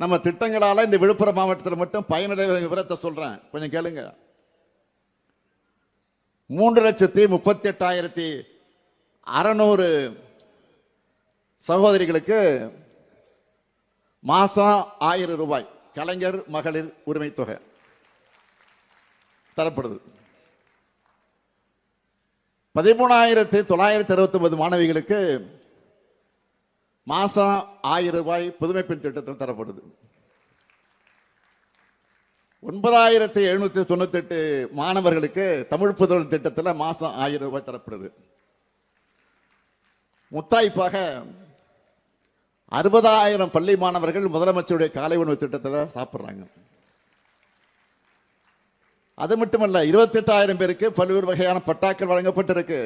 நம்ம திட்டங்களால் இந்த விழுப்புரம் மாவட்டத்தில் மட்டும் பயனடைய விவரத்தை சொல்கிறேன் கொஞ்சம் கேளுங்க. மூன்று லட்சத்தி முப்பத்தி எட்டாயிரத்தி அறநூறு சகோதரிகளுக்கு மாதம் ஆயிரம் ரூபாய் கலைஞர் மகளிர் உரிமை தொகை தரப்படுது. பதிமூணாயிரத்தி தொள்ளாயிரத்தி அறுபத்தி ஒன்பது மாணவிகளுக்கு மாசம் ஆயிரம் ரூபாய் புதுமை பெண் திட்டத்தில் தரப்படுது. ஒன்பதாயிரத்தி எழுநூத்தி தொண்ணூத்தி எட்டு மாணவர்களுக்கு தமிழ் புதல் திட்டத்தில் மாசம் ஆயிரம் ரூபாய் தரப்படுது. முத்தாய்ப்பாக அறுபதாயிரம் பள்ளி மாணவர்கள் முதலமைச்சருடைய காலை உணவு திட்டத்தில் சாப்பிட்றாங்க. அது மட்டுமல்ல இருபத்தெட்டாயிரம் பேருக்கு பல்வேறு வகையான பட்டாக்கள் வழங்கப்பட்டிருக்கு.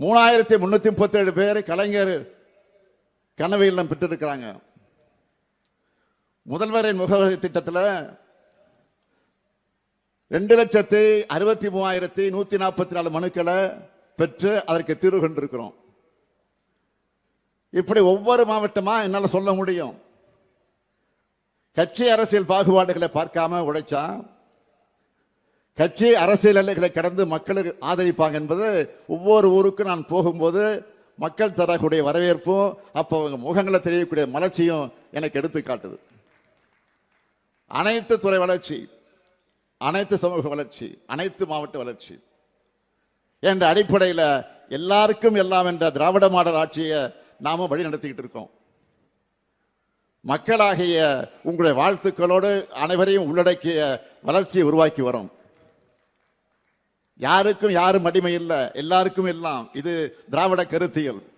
மூணாயிரத்தி முன்னூத்தி முப்பத்தேழு பேர் கலைஞர் கனவு இல்லம் பெற்றிருக்கிறாங்க. முதல்வரின் முகவரி திட்டத்தில் ரெண்டு லட்சத்தி அறுபத்தி மூவாயிரத்தி நூற்றி நாற்பத்தி நாலு மனுக்களை பெற்று அதற்கு தீர்வு கொண்டிருக்கிறோம். இப்படி ஒவ்வொரு மாவட்டமாக என்னால் சொல்ல முடியும். கட்சி அரசியல் பாகுபாடுகளை பார்க்காம உழைச்சா கட்சி அரசியல் எல்லைகளை கடந்து மக்களுக்கு ஆதரிப்பாங்க என்பது ஒவ்வொரு ஊருக்கும் நான் போகும்போது மக்கள் தரக்கூடிய வரவேற்பும் அப்போ அவங்க முகங்களை தெரியக்கூடிய மலர்ச்சியும் எனக்கு எடுத்து காட்டுது. அனைத்து துறை வளர்ச்சி அனைத்து சமூக வளர்ச்சி அனைத்து மாவட்ட வளர்ச்சி என்ற அடிப்படையில் எல்லாருக்கும் எல்லாம் என்ற திராவிட மாடல் ஆட்சியை நாம வழி நடத்திக்கிட்டு இருக்கோம். மக்களாகிய உங்களுடைய வாழ்த்துக்களோடு அனைவரையும் உள்ளடக்கிய வளர்ச்சியை உருவாக்கி வரும். யாருக்கும் யாரும் அடிமை இல்லை. எல்லாருக்கும் எல்லாம் இது திராவிட கருத்தியல்.